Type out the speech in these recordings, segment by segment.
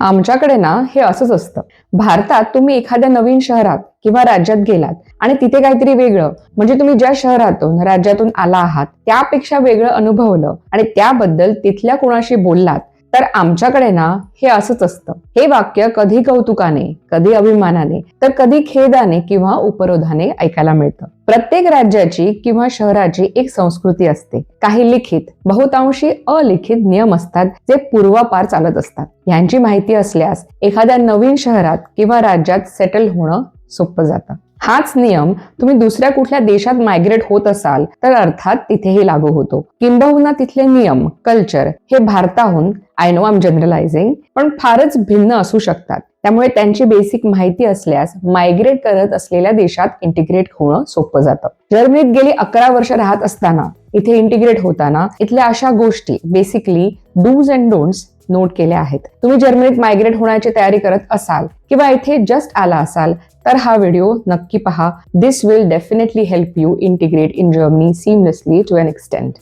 आमच्याकडे ना हे असंच असतं. भारतात तुम्ही एखाद्या नवीन शहरात किंवा राज्यात गेलात आणि तिथे काहीतरी वेगळं म्हणजे तुम्ही ज्या शहरातून राज्यातून आला आहात त्यापेक्षा वेगळं अनुभवलं आणि त्याबद्दल तिथल्या कोणाशी बोललात तर आमच्याकडे ना हे असंच असतं. हे वाक्य कधी कौतुकाने कधी अभिमानाने तर कधी खेदाने किंवा उपरोधाने ऐकायला मिळतं. प्रत्येक राज्याची किंवा शहराची एक संस्कृती असते. काही लिखित बहुतांशी अलिखित नियम असतात जे पूर्वापार चालत असतात. यांची माहिती असल्यास एखाद्या नवीन शहरात किंवा राज्यात सेटल होणं सोपं जातं. हाच नियम तुम्ही दुसऱ्या कुठल्या देशात मायग्रेट होत असाल तर अर्थात तिथेही लागू होतो. किंबहुना तिथले नियम कल्चर हे भारताहून आय नो आम जनरलायझिंग पण फारच भिन्न असू शकतात. त्यामुळे त्यांची बेसिक माहिती असल्यास मायग्रेट करत असलेल्या देशात इंटिग्रेट होणं सोपं जातं. जर्मनीत गेली अकरा वर्ष राहत असताना इथे इंटिग्रेट होताना इथल्या अशा गोष्टी basically dos and don'ts note केल्या आहेत. तुम्ही जर्मनीत मायग्रेट होण्याची तयारी करत असाल किंवा इथे जस्ट आला असाल तर हा व्हिडिओ नक्की पहा. This will definitely help you integrate in Germany seamlessly to an extent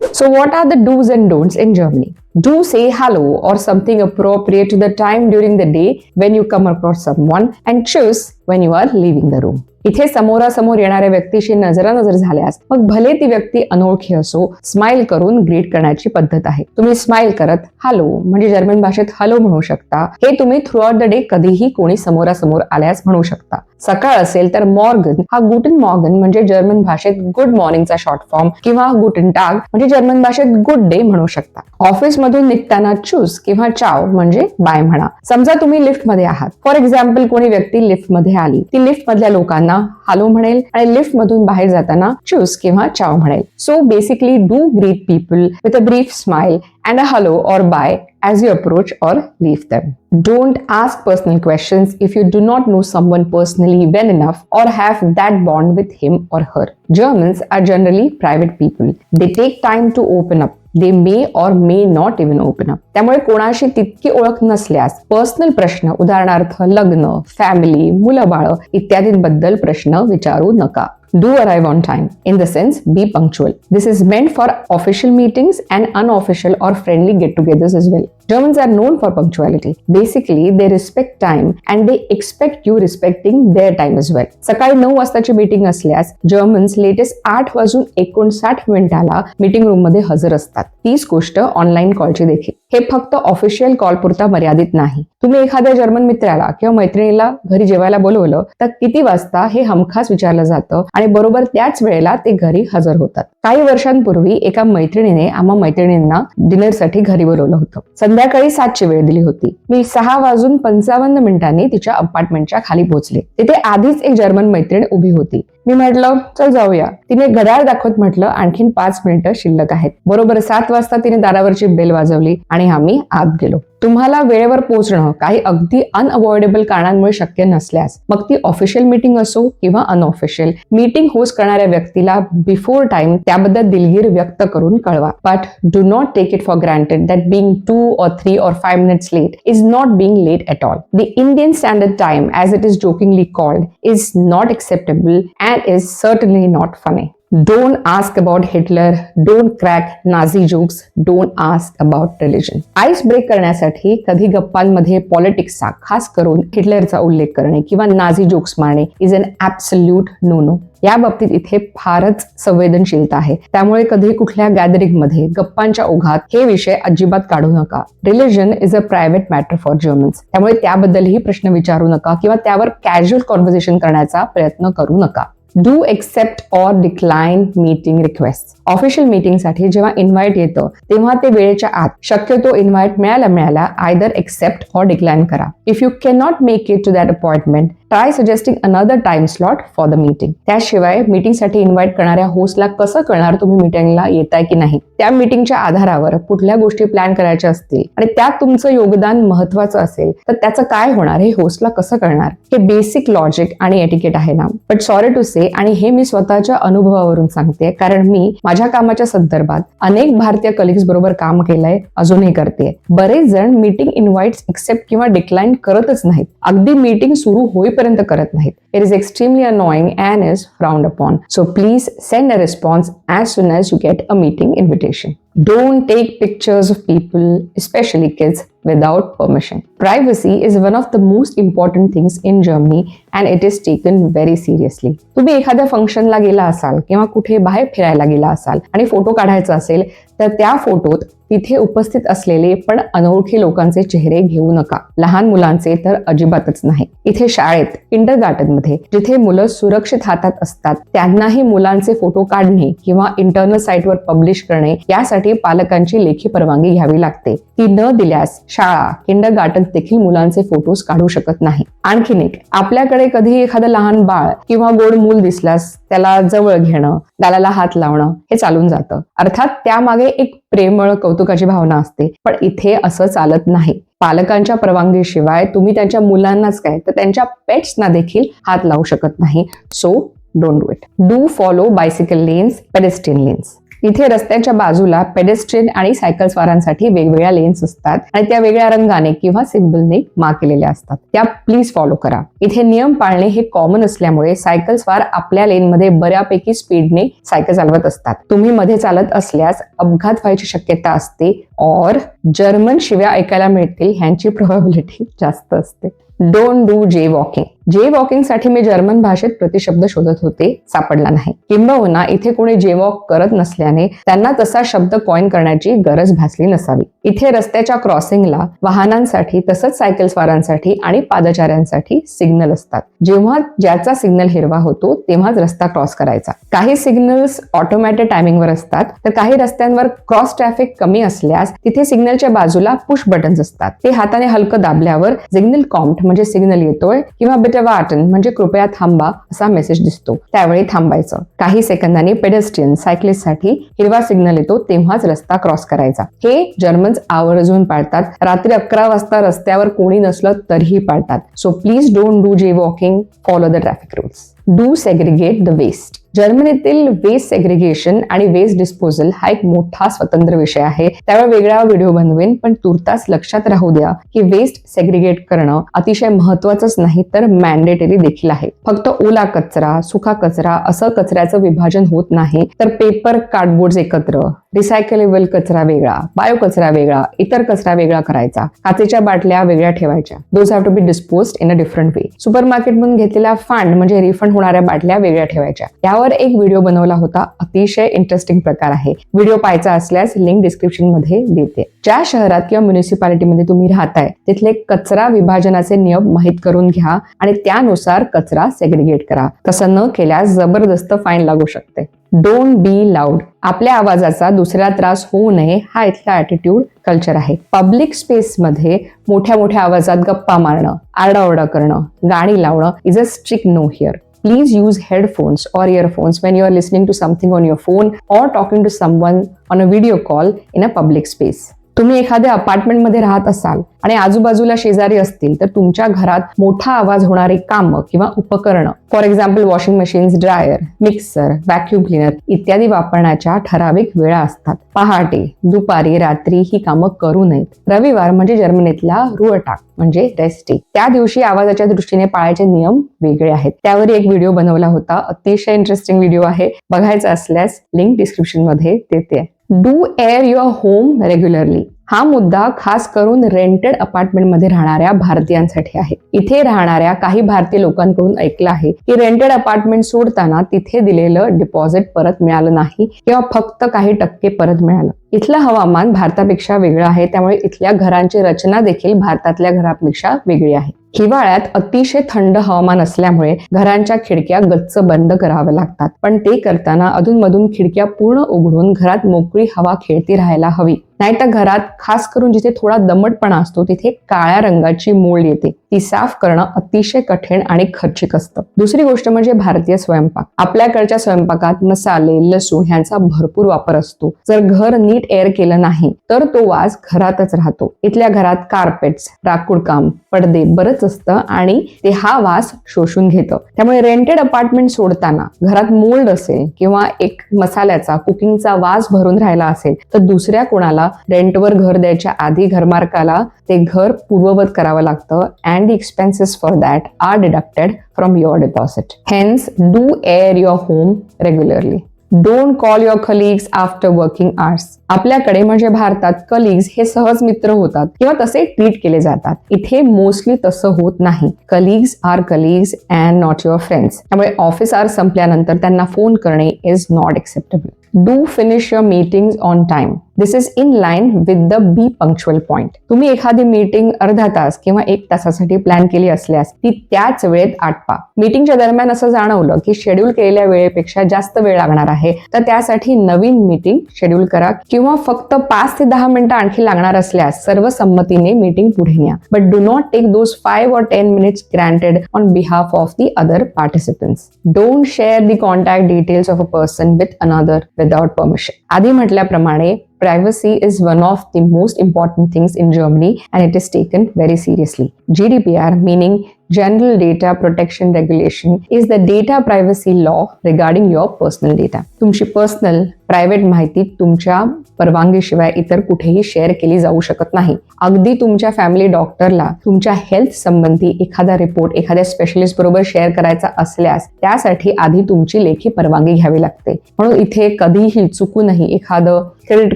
so what are the dos and don'ts in Germany Do say hello or something appropriate to the time during the day when you come across someone and choose when you are leaving the room. इथे समोरासमोर येणाऱ्या व्यक्तीशी नजरानजर झाल्यास मग भले ती व्यक्ती अनोळखी असो स्माइल करून ग्रीट करण्याची पद्धत आहे. तुम्ही स्माइल करत हॅलो म्हणजे जर्मन भाषेत हॅलो म्हणू शकता. हे तुम्ही थ्रू आउट द डे कधीही कोणी समोरासमोर आल्यास म्हणू शकता. सकाळ असेल तर मॉर्गन हा गुटन मॉर्गन म्हणजे जर्मन भाषेत गुड मॉर्निंगचा शॉर्ट फॉर्म किंवा गुटन टाग म्हणजे जर्मन भाषेत गुड डे म्हणू शकता. ऑफिस मधून निघताना चूज किंवा चाव म्हणजे बाय म्हणा समजा तुम्ही लिफ्टमध्ये आहात फॉर एक्झाम्पल कोणी व्यक्ती लिफ्टमध्ये आली ती लिफ्ट मधल्या लोकांना हॅलो म्हणेल आणि लिफ्ट मधून बाहेर जाताना चूज किंवा चाव म्हणेल so basically do greet people with a brief smile and a hello or bye as you approach or leave them. Don't ask personal questions if you do not know someone personally well enough or have that bond with him or her. Germans are generally private people. They take time to open up. They may or may not even open up त्यामुळे कोणाशी तितकी ओळख नसल्यास personal प्रश्न उदाहरणार्थ लग्न family मुलं बाळ इत्यादींबद्दल प्रश्न विचारू नका. Do arrive on time. In the sense, be punctual. This is meant for official meetings and unofficial or friendly get togethers as well. Germans are known for punctuality. Basically, they respect time and they expect you respecting their time as well. सकाळी नऊ वाजताची meeting असल्यास Germans latest आठ वाजून एकोणसाठ मिनिटाला meeting रूममध्ये हजर असतात तीच गोष्ट ऑनलाईन कॉलची देखील हे फक्त ऑफिशियल कॉल पुरता मर्यादित नाही तुम्ही एखाद्या जर्मन मित्राला किंवा मैत्रिणीला घरी जेवायला बोलवलं तर किती वाजता हे हमखास विचारलं जातं आणि बरोबर त्याच वेळेला ते घरी हजर होतात. काही वर्षांपूर्वी एका मैत्रिणीने आम्हा मैत्रिणींना डिनरसाठी घरी बोलवलं होतं. संध्याकाळी सातची वेळ दिली होती. मी सहा वाजून पंचावन्न मिनिटांनी तिच्या अपार्टमेंटच्या खाली पोहोचले. तिथे आधीच एक जर्मन मैत्रीण उभी होती. मी म्हटलं चल जाऊया. तिने घड्याळ दाखवत म्हटलं आणखीन पाच मिनिटं शिल्लक आहेत. बरोबर सात वाजता तिने दारावरची बेल वाजवली आणि आम्ही आत गेलो. तुम्हाला वेळेवर पोहोचणं काही अगदी अनअवॉइडेबल कारणांमुळे शक्य नसल्यास मग ती ऑफिशियल मीटिंग असो किंवा अनऑफिशियल मीटिंग होस्ट करणाऱ्या व्यक्तीला बिफोर टाइम त्याबद्दल दिलगीर व्यक्त करून कळवा. But do not take it for granted that being two or three or five minutes late is not being late at all the Indian standard time as it is jokingly called is not acceptable and is certainly not funny don't ask about Hitler don't crack Nazi jokes don't ask about religion ice break करण्यासाठी कधी गप्पांमध्ये पॉलिटिक्सचा खास करून हिटलरचा उल्लेख करणे किंवा Nazi jokes मारणे is an absolute no no या बाबतीत इथे फारच संवेदनशीलता आहे. त्यामुळे कधी कुठल्या गॅदरिंगमध्ये गप्पांच्या ओघात हे विषय अजिबात काढू नका. Religion is a private matter for Germans त्यामुळे त्याबद्दलही प्रश्न विचारू नका किंवा त्यावर कॅज्युअल कॉन्व्हर्सेशन करण्याचा प्रयत्न करू नका. Do accept or decline meeting request official मीटिंगसाठी जेव्हा इन्व्हाइट येतं तेव्हा ते वेळेच्या आत शक्यतो इन्व्हाइट मिळाला मिळाला आयदर एक्सेप्ट ऑर डिक्लाइन करा. If you can not make it to that appointment try suggesting another time slot for the meeting त्याशिवाय मीटिंगसाठी इन्व्हाइट करणाऱ्या होस्टला कसं कळणार तुम्ही मीटिंगला येताय की नाही? त्या मीटिंगच्या आधारावर कुठल्या गोष्टी प्लॅन करायच्या असतील आणि त्यात तुमचं योगदान महत्वाचं असेल तर त्याचं काय होणार? हे होस्टला कसं कळणार? हे बेसिक लॉजिक आणि एटिकेट आहे ना. बट सॉरी टू से आणि हे मी स्वतःच्या अनुभवावरून सांगते कारण मी माझ्या कामाच्या संदर्भात अनेक भारतीय कलिग्स बरोबर काम केलंय अजूनही करते बरेच जण मीटिंग इन्व्हाइट एक्सेप्ट किंवा डिक्लाइन करतच नाहीत. अगदी मीटिंग सुरू होईपर्यंत तोपर्यंत करत नाहीत. It is extremely annoying and is frowned upon so please send a response as soon as you get a meeting invitation Don't take pictures of people, especially kids, without permission. Privacy is one of the most important things in Germany and it is taken very seriously. तुम्ही एखाद्या फंक्शनला गेला असाल किंवा कुठे बाहेर फिरायला गेला असाल आणि फोटो काढायचा असेल तर त्या फोटोत तिथे उपस्थित असलेले पण अनोळखी लोकांचे चेहरे घेऊ नका लहान मुलांचे तर अजिबातच नाही इथे शाळेत किंडर गार्डनमध्ये जिथे मुलं सुरक्षित हातात असतात त्यांनाही मुलांचे फोटो काढणे किंवा इंटरनल साईटवर पब्लिश करणे यासाठी पालकांची लेखी परवानगी घ्यावी लागते. ती न दिल्यास शाळा किंडर गार्डन देखील मुलांचे फोटोज काढू शकत नाही. आणखीन एक आपल्याकडे कधी एखादं लहान बाळ किंवा गोड मूल दिसल्यास त्याला जवळ घेणं गालाला हात लावणं हे चालून जातं. अर्थात त्यामागे एक प्रेमळ कौतुकाची भावना असते. पण इथे असं चालत नाही. पालकांच्या परवानगीशिवाय तुम्ही त्यांच्या मुलांनाच काय तर त्यांच्या पेट्सना देखील हात लावू शकत नाही. So don't do it do follow bicycle lanes pedestrian lanes इथे रस्त्याच्या बाजूला पेडेस्ट्रियन आणि सायकल स्वारांसाठी वेगवेगळ्या लेन्स असतात आणि त्या वेगळ्या रंगाने किंवा सिम्बलने मार्क केलेल्या असतात. त्या प्लीज फॉलो करा. इथे नियम पाळणे हे कॉमन असल्यामुळे सायकल स्वार आपल्या लेनमध्ये बऱ्यापैकी स्पीडने सायकल चालवत असतात. तुम्ही मध्ये चालत असल्यास अपघात व्हायची शक्यता असते और जर्मन शिव्या ऐकायला मिळतील ह्यांची प्रोबॅबिलिटी जास्त असते. डोंट डू जे वॉकिंग जे वॉकिंगसाठी मी जर्मन भाषेत प्रतिशब्द शोधत होते सापडला नाही. किंबहुना इथे कोणी जे वॉक करत नसल्याने त्यांना तसा शब्द कॉइन करण्याची गरज भासली नसावी. इथे रस्त्याच्या क्रॉसिंगला वाहनांसाठी तसंच सायकल स्वारांसाठी आणि पादचाऱ्यांसाठी सिग्नल असतात. जेव्हा ज्याचा सिग्नल हिरवा होतो तेव्हाच रस्ता क्रॉस करायचा. काही सिग्नल्स ऑटोमॅटिक टायमिंगवर असतात तर काही रस्त्यांवर क्रॉस ट्रॅफिक कमी असल्यास तिथे सिग्नलच्या बाजूला पुश बटन्स असतात. ते हाताने हलकं दाबल्यावर सिग्नल कॉम्प्ट म्हणजे सिग्नल येतोय किंवा बिट अटन म्हणजे कृपया थांबा असा मेसेज दिसतो. त्यावेळी थांबायचं. काही सेकंदांनी पेडेस्ट्रियन सायकलिस्टसाठी हिरवा सिग्नल येतो तेव्हाच रस्ता क्रॉस करायचा. हे जर्मन्स आवर्जून पाळतात. रात्री अकरा वाजता रस्त्यावर कोणी नसलं तरीही पाळतात. So please don't do jaywalking follow the traffic rules do segregate the waste जर्मनीतील waste segregation आणि वेस्ट डिस्पोजल हा एक मोठा स्वतंत्र विषय आहे. त्यावर वेगळा व्हिडिओ बनवेन पण तुर्तास लक्षात राहू द्या की वेस्ट सेग्रिगेट करणं अतिशय महत्वाचंच नाही तर मॅन्डेटरी देखील आहे. फक्त ओला कचरा सुखा कचरा असं कचऱ्याचं विभाजन होत नाही तर पेपर कार्डबोर्ड एकत्र रिसायकलेबल कचरा वेगळा बायो कचरा वेगळा इतर कचरा वेगळा करायचा काचेच्या बाटल्या वेगळ्या ठेवायच्या. Those have to be dispose in a different way super मार्केटमधून घेतलेला फंड म्हणजे रिफंड होणाऱ्या बाटल्या वेगळ्या ठेवायच्या. यावर एक व्हिडिओ बनवला होता. अतिशय इंटरेस्टिंग प्रकार आहे. व्हिडिओ पाहायचा असल्यास लिंक डिस्क्रिप्शनमध्ये देते. ज्या शहरात किंवा म्युनिसिपालिटीमध्ये तुम्ही राहताय तिथले कचरा विभाजनाचे नियम माहीत करून घ्या आणि त्यानुसार कचरा सेग्रिगेट करा. तसं न केल्यास जबरदस्त फाईन लागू शकते. डोंट बी लाऊड आपल्या आवाजाचा दुसऱ्या त्रास होऊ नये. हा इथला ॲटिट्यूड कल्चर आहे. पब्लिक स्पेसमध्ये मोठ्या मोठ्या आवाजात गप्पा मारणं आरडाओरडा करणं गाणी लावणं is a strict no here please use headphones or earphones when you are listening to something on your phone or talking to someone on a video call in a public space. तुम्ही एखाद्या अपार्टमेंटमध्ये राहत असाल आणि आजूबाजूला शेजारी असतील तर तुमच्या घरात मोठा आवाज होणारी कामं किंवा उपकरणं for example washing machines dryer mixer vacuum cleaner इत्यादी वापरण्याच्या ठराविक वेळा असतात. पहाटे दुपारी रात्री ही कामं करू नयेत. रविवार म्हणजे जर्मनीतला रुअटाक म्हणजे रेस्ट त्या दिवशी आवाजाच्या दृष्टीने पाळायचे नियम वेगळे आहेत. त्यावर एक व्हिडिओ बनवला होता. अतिशय इंटरेस्टिंग व्हिडिओ आहे. बघायचा असल्यास लिंक डिस्क्रिप्शनमध्ये देते. Do air your home regularly हा मुद्दा खास करून रेंटेड अपार्टमेंटमध्ये राहणाऱ्या भारतीयांसाठी आहे. इथे राहणाऱ्या काही भारतीय लोकांकडून ऐकलं आहे की रेंटेड अपार्टमेंट सोडताना तिथे दिलेलं डिपॉझिट परत मिळालं नाही किंवा फक्त काही टक्के परत मिळालं. इथलं हवामान भारतापेक्षा वेगळं आहे त्यामुळे इथल्या घरांची रचना देखील भारतातल्या घरापेक्षा वेगळी आहे. हिवाळ्यात अतिशय थंड हवामान असल्यामुळे घरांच्या खिडक्या गच्च बंद कराव्या लागतात. पण ते करताना अधूनमधून खिडक्या पूर्ण उघडून घरात मोकळी हवा खेळती राहायला हवी. नाहीतर घरात खास करून जिथे थोडा दमटपणा असतो तिथे काळ्या रंगाची मोळ येते. ती साफ करणं अतिशय कठीण आणि खर्चिक असतं. दुसरी गोष्ट म्हणजे भारतीय स्वयंपाक. आपल्याकडच्या स्वयंपाकात मसाले लसूण ह्यांचा भरपूर वापर असतो. जर घर नीट नीट एअर केलं नाही तर तो वास घरातच राहतो. इथल्या घरात कार्पेट्स राकुडकाम पडदे बरंच असतं आणि ते हा वास शोषून घेतं. त्यामुळे रेंटेड अपार्टमेंट सोडताना घरात मोल्ड असेल किंवा एक मसाल्याचा कुकिंगचा वास भरून राहिला असेल तर दुसऱ्या कोणाला रेंटवर घर द्यायच्या आधी घरमार्काला ते घर पूर्ववत करावं लागतं and the expenses for that are deducted from your deposit hence do air your home regularly don't call your colleagues after working hours आपल्याकडे म्हणजे भारतात कलिग्स हे सहज मित्र होतात किंवा तसे ट्रीट केले जातात. इथे मोस्टली तसं होत नाही. Colleagues are colleagues and not your friends त्यामुळे ऑफिस आर संपल्यानंतर त्यांना फोन करणे is not acceptable do finish your meeting on time this is in line with the be punctual point तुम्ही एखादी मीटिंग अर्धा तास किंवा एक तासासाठी प्लॅन केली असल्यास ती त्याच वेळेत आटपा. मीटिंगच्या दरम्यान असं जाणवलं की शेड्यूल केलेल्या वेळेपेक्षा जास्त वेळ लागणार आहे तर त्यासाठी नवीन मीटिंग शेड्यूल करा किंवा फक्त पाच ते दहा मिनिटं आणखी लागणार असल्यास सर्व संमतीने मीटिंग पुढे न्या. But do not take those five or ten minutes granted on behalf of the other participants don't share the contact details of a person with another without permission आधी म्हटल्याप्रमाणे privacy is one of the most important things in Germany and it is taken very seriously. GDPR, meaning General Data Protection Regulation, is the data privacy law regarding your personal data. तुमची personal private माहिती तुमच्या परवानगीशिवाय इतर कुठेही share केली जाऊ शकत नाही. अगदी तुमच्या फॅमिली डॉक्टरला तुमच्या हेल्थ संबंधी एखादा रिपोर्ट एखाद्या स्पेशलिस्ट बरोबर शेअर करायचा असल्यास त्यासाठी आधी तुमची लेखी परवानगी घ्यावी लागते. म्हणून इथे कधीही चुकूनही एखादं क्रेडिट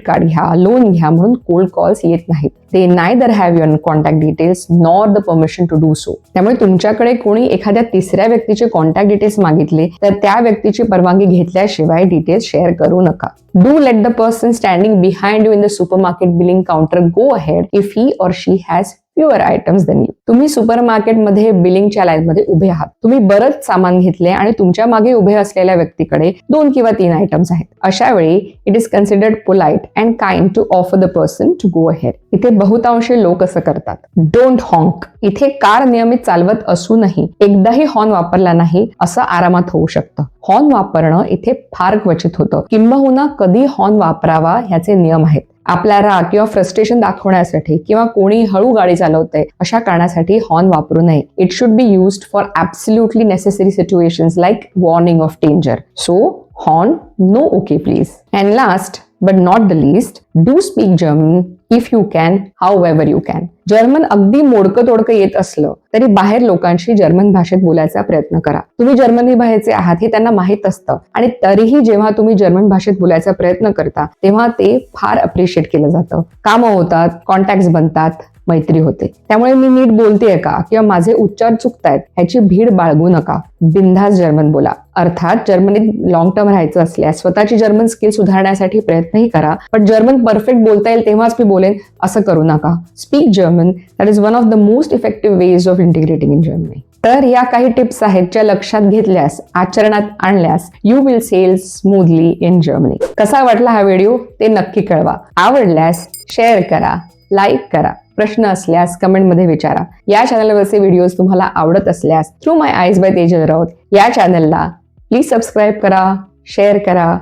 कार्ड घ्या लोन घ्या म्हणून कोल्ड कॉल्स येत नाहीत. ते neither have your contact details nor the permission to do so त्यामुळे तुमच्याकडे कोणी एखाद्या तिसऱ्या व्यक्तीचे कॉन्टॅक्ट डिटेल्स मागितले तर त्या व्यक्तीची परवानगी घेतल्याशिवाय डिटेल्स शेअर करू नका. Do let the person standing behind you in the supermarket billing counter go ahead if he or she has fewer items than you तुम्ही सुपर मार्केटमध्ये बिलिंगच्या लाईनमध्ये उभे आहात. तुम्ही बरंच सामान घेतले आणि तुमच्या मागे उभे असलेल्या व्यक्तीकडे दोन किंवा तीन आयटम्स आहेत. अशा वेळी it is considered polite and kind to offer the person to go ahead इथे बहुतांशी लोक असं करतात. डोंट हॉन्क इथे कार नियमित चालवत असूनही एकदाही हॉर्न वापरला नाही असं आरामात होऊ शकतं. हॉर्न वापरणं इथे फार क्वचित होतं. किंबहुना कधी हॉर्न वापरावा ह्याचे नियम आहेत. आपला राग किंवा फ्रस्ट्रेशन दाखवण्यासाठी किंवा कोणी हळू गाडी चालवतंय अशा कारणासाठी हॉर्न वापरू नये. It should be use for absolutely necessary situations like warning of danger so horn no okay please and last but not the least do speak German if you can however you can German अगदी मोडकं तोडकं येत असलं तरी बाहेर लोकांशी German भाषेत बोलायचा प्रयत्न करा. तुम्ही जर्मनी बाहेरचे आहात हे त्यांना माहीत असतं. आणि तरीही जेव्हा तुम्ही जर्मन भाषेत बोलायचा प्रयत्न करता तेव्हा ते फार अप्रिशिएट केलं जातं. कामं होतात कॉन्टॅक्ट बनतात मैत्री होते. त्यामुळे मी नीट बोलतेय का? किंवा माझे उच्चार चुकतायत ह्याची भीड बाळगू नका. बिनधास जर्मन बोला. अर्थात जर्मनीत लॉंग टर्म राहायचं असल्यास स्वतःची जर्मन स्किल सुधारण्यासाठी प्रयत्नही करा. पण जर्मन परफेक्ट बोलता येईल तेव्हाच मी बोलेन असं करू नका. Speak German that is one of the most effective ways of integrating in Germany तर या काही टिप्स आहेत ज्या लक्षात घेतल्यास आचरणात आणल्यास you will settle smoothly in Germany कसा वाटला हा व्हिडिओ ते नक्की कळवा. आवडल्यास शेअर करा लाईक करा. प्रश्न असल्यास कमेंटमध्ये विचारा. या चॅनलवरचे व्हिडिओज तुम्हाला आवडत असल्यास through my eyes by Tejal Raut या चॅनलला प्लीज सबस्क्राईब करा शेअर करा.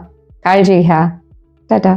काळजी घ्या. टाटा.